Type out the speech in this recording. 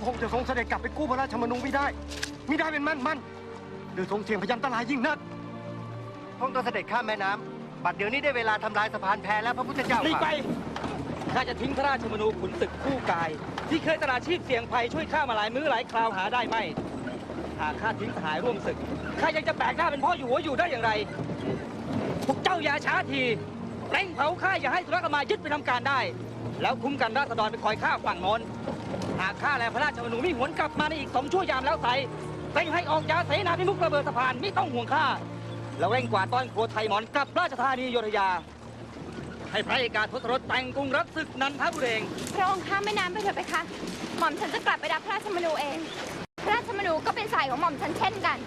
พระองค์จะทรงเสด็จกลับไปกู้พระราชมนูไม่ได้มิได้เป็นมั่นมั่นโดยทรงเสียงพยันตรายยิ่งนักพระองค์ต้องเสด็จข้ามแม่น้ำบัดเดี๋ยวนี้ได้เวลาทำลายสะพานแพแล้วพระพุทธเจ้าหลีกไปค่ะข้าจะทิ้งพระราชมนูขุนศึกคู่กาย ที่เคยตลาดชีพเสี่ยงภัยช่วยข้ามาหลายมื้อหลายคราวหาได้ไหมหากข้าทิ้งสหายร่วมศึกข้ายังจะแบกหน้าเป็นพ่ออยู่หัวอยู่ได้อย่างไรพวกเจ้าอย่าช้าทีเร่งเผาข้าอย่าให้ธุรกรรมายึดไปทำการได้ แล้วคุ้มกันราษฎรไปคอยข้าฝั่งนนหากข้าและพระราชมนูม่หวนกลับมาในอีกสองชั่วยามแล้วใสเร่งให้ออกยาเสนาพิมุกระเบิดสะพานไม่ต้องห่วงข้าแล้วเร่งกวาดต้อนครัวไทยหมอนกลับราชธานีโยธยา ให้พระเอกาทศรถแต่งกรุงรับศึกนันทบุรีพระองค์ข้ามแม่น้ำไปเถอะไปคะหม่อมฉันจะกลับไปรับพระราชมนูเอง พระราชมนูก็เป็นสายของหม่อมฉันเช่นกัน